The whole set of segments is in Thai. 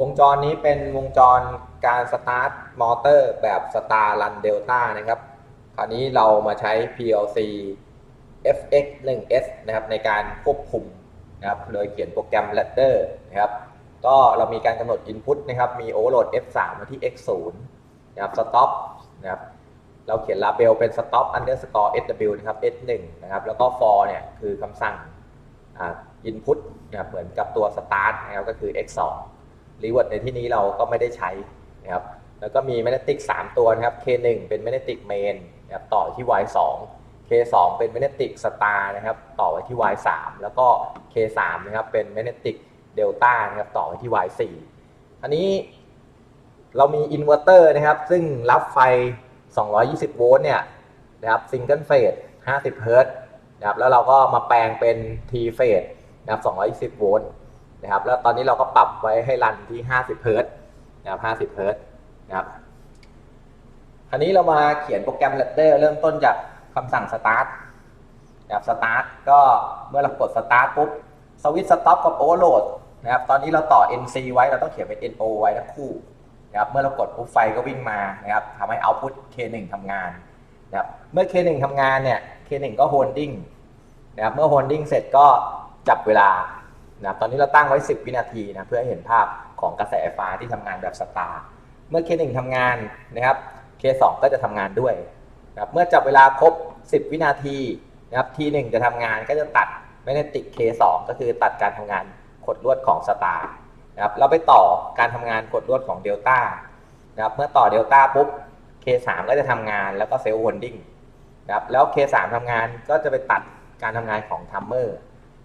วงจรนี้เป็นวงจรการสตาร์ทมอเตอร์แบบ Star Run Delta นะครับ คราวนี้เรามาใช้ PLC FX 1S นะครับในการควบคุมนะครับ โดยเขียนโปรแกรม Ladder นะครับ ก็เรามีการกำหนด Input นะครับ มี Overload F3 มาที่ X0 นะครับ Stop นะครับ เราเขียน label เป็น stop underscore sw นะครับ s1 นะครับ แล้วก็ for เนี่ยคือคำสั่งอ่า input นะครับเหมือนกับตัว start นะครับก็คือ x2 reward ในที่นี้เราก็ไม่ได้ใช้นะครับแล้วก็มี magnetic 3ตัวนะครับ k1 เป็น magnetic main นะครับต่อที่ y2 k2 เป็น magnetic star นะครับต่อไว้ที่ y3 แล้วก็ k3 นะครับเป็น magnetic delta นะครับต่อไว้ที่ y4 อันนี้เรามีอินเวอร์เตอร์นะครับ ซึ่งรับไฟ 220 โวลต์เนี่ยนะครับซิงเกิลเฟส50 เฮิรตซ์นะครับแล้วเราก็มาแปลงเป็น T เฟสนะครับ220 โวลต์ นะครับแล้วตอนนี้เราก็ปรับไว้ให้รันที่ 50 เฮิร์ตนะครับ50 เฮิร์ตนะครับคราวนี้เรามาเขียนโปรแกรม Ladder เริ่มต้นจากคำสั่ง start นะครับ start ก็เมื่อเรากด start ปุ๊บสวิตช์ stop กับ overload นะครับตอนนี้เราต่อ NC ไว้เราต้องเขียนเป็น NO ไว้ทั้งคู่นะครับเมื่อเรากดปุ๊บไฟก็วิ่งมานะครับทำให้ output K1 ทำงานนะครับเมื่อ K1 ทำงานเนี่ย K1 ก็ holding นะครับเมื่อ holding เสร็จก็จับเวลา นะตอนนี้เราตั้งไว้ 10 วินาทีนะเพื่อให้เห็นภาพของกระแสไฟฟ้าที่ทำงานแบบสตาร์เมื่อ K1 ทำงานนะครับ K2 ก็จะทำงานด้วยนะครับเมื่อจับเวลาครบ 10 วินาทีนะครับ T1 จะทำงานก็จะตัดไม่ได้ติด K2 ก็คือตัดการทำงานขดลวดของสตาร์นะครับเราไปต่อการทำงานกดลวดของเดลต้านะครับเมื่อต่อเดลต้าปุ๊บ K3 ก็จะทำงานแล้วก็เซลล์โฮลดิ้งนะครับแล้ว K3 ทำงานก็จะไปตัดการทำงานของทัมเมอร์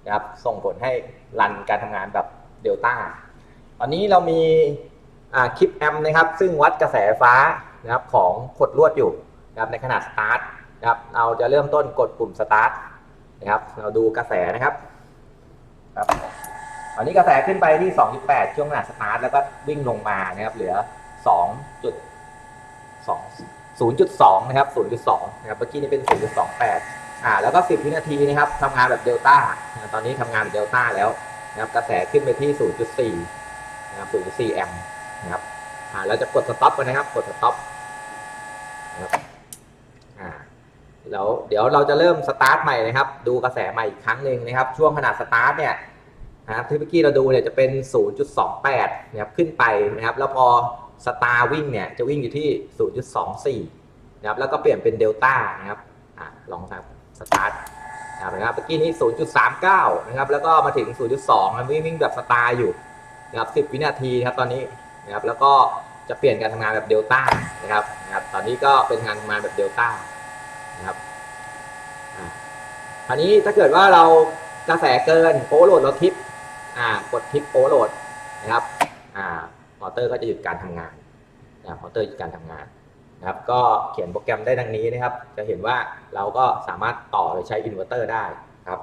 นะครับ ส่งผลให้รันการทำงานแบบเดลต้าตอนนี้เรามีคลิปแอมนะครับ ซึ่งวัดกระแสฟ้านะครับของขดลวดอยู่นะครับในขนาดสตาร์ทนะครับเราจะเริ่มต้นกดปุ่มสตาร์ทนะครับเราดูกระแสนะครับครับตอนนี้กระแสขึ้นไปที่ 2.8 ช่วงขณะสตาร์ทแล้วก็วิ่งลงมานะครับ เหลือ 2.2 0.2 นะครับ 0.2 นะครับ เมื่อกี้นี้เป็น 0.28 อ่าแล้วก็ 10 วินาทีนะครับทำงานแบบเดลต้าตอนนี้ทำงานแบบเดลต้าแล้วนะครับกระแสขึ้นไปที่ 0.4นะครับ0.4แอมป์นะครับอ่าเราจะกดสต็อปกันนะครับ กดสต็อปนะครับอ่าแล้วเดี๋ยวเราจะเริ่มสตาร์ทใหม่นะครับ ดูกระแสใหม่อีกครั้งหนึ่งนะครับ ช่วงขนาดสตาร์ทเนี่ยนะครับที่เมื่อกี้เราดูเนี่ยจะเป็น 0.28นะครับขึ้นไปนะครับ แล้วพอสตาร์วิ่งเนี่ยจะวิ่งอยู่ที่ 0.24นะครับแล้วก็เปลี่ยนเป็นเดลต้านะครับอ่าลองครับ สตาร์ทนะครับเมื่อกี้นี้ 0.39 นะครับ แล้วก็มาถึง 0.2แล้ววิ่งแบบสตาร์อยู่นะครับ10 วินาทีครับตอนนี้นะครับ แล้วก็จะเปลี่ยนการทำงานแบบเดลต้านะครับนะครับ ตอนนี้ก็เป็นการทำงานแบบเดลต้านะครับอ่าคราวนี้ถ้าเกิดว่าเรากระแสเกินโอเวอร์โหลดเราทิปอ่ากดทิปโอเวอร์โหลดนะครับอ่ามอเตอร์ก็จะหยุดการทำงานนะมอเตอร์หยุดการทำงาน นะครับก็เขียนโปรแกรมได้ดังนี้นะครับ จะเห็นว่าเราก็สามารถต่อไปใช้อินเวอร์เตอร์ได้ครับ